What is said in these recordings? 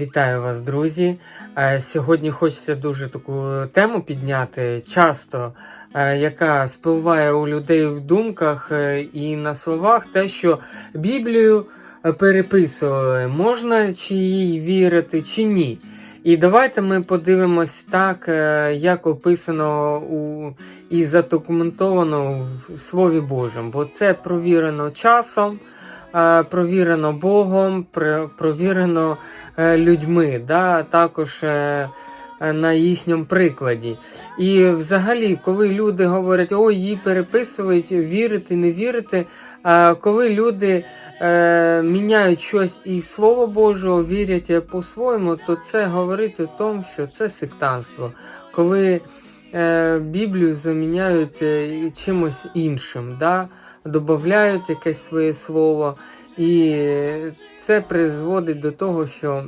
Вітаю вас, друзі. Е, Сьогодні хочеться дуже таку тему підняти, часто, е, яка спливає у людей в думках е, і на словах, те, що Біблію переписували, можна чи їй вірити, чи ні. І давайте ми подивимось так, як описано у, і задокументовано в Слові Божому, бо це провірено часом, провірено Богом, провірено е, людьми, да, також е, е, на їхньому прикладі. І взагалі, коли люди говорять, ой, її переписують, вірити, не вірити, коли люди е, міняють щось із Слова Божого, вірять е, по-своєму, то це говорить о тому, що це сектантство. Коли е, Біблію заміняють е, чимось іншим, да? Додають якесь своє слово, і це призводить до того, що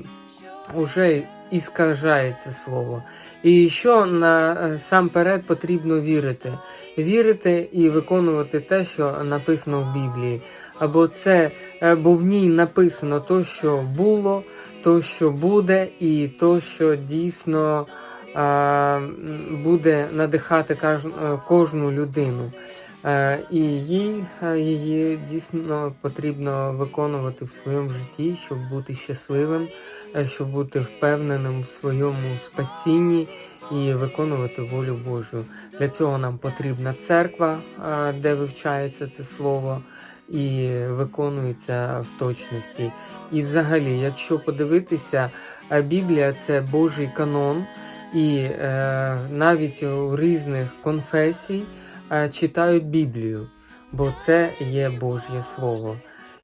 вже іскажається слово. І що насамперед потрібно вірити? Вірити і виконувати те, що написано в Біблії. Або це, е, бо в ній написано то, що було, то, що буде, і то, що дійсно е, буде надихати е, кожну людину. Е, І їй, е, її дійсно потрібно виконувати в своєму житті, щоб бути щасливим, е, щоб бути впевненим в своєму спасінні і виконувати волю Божу. Для цього нам потрібна церква, де вивчається це слово і виконується в точності. І взагалі, якщо подивитися, Біблія це Божий канон, і навіть у різних конфесій читають Біблію, бо це є Божє Слово.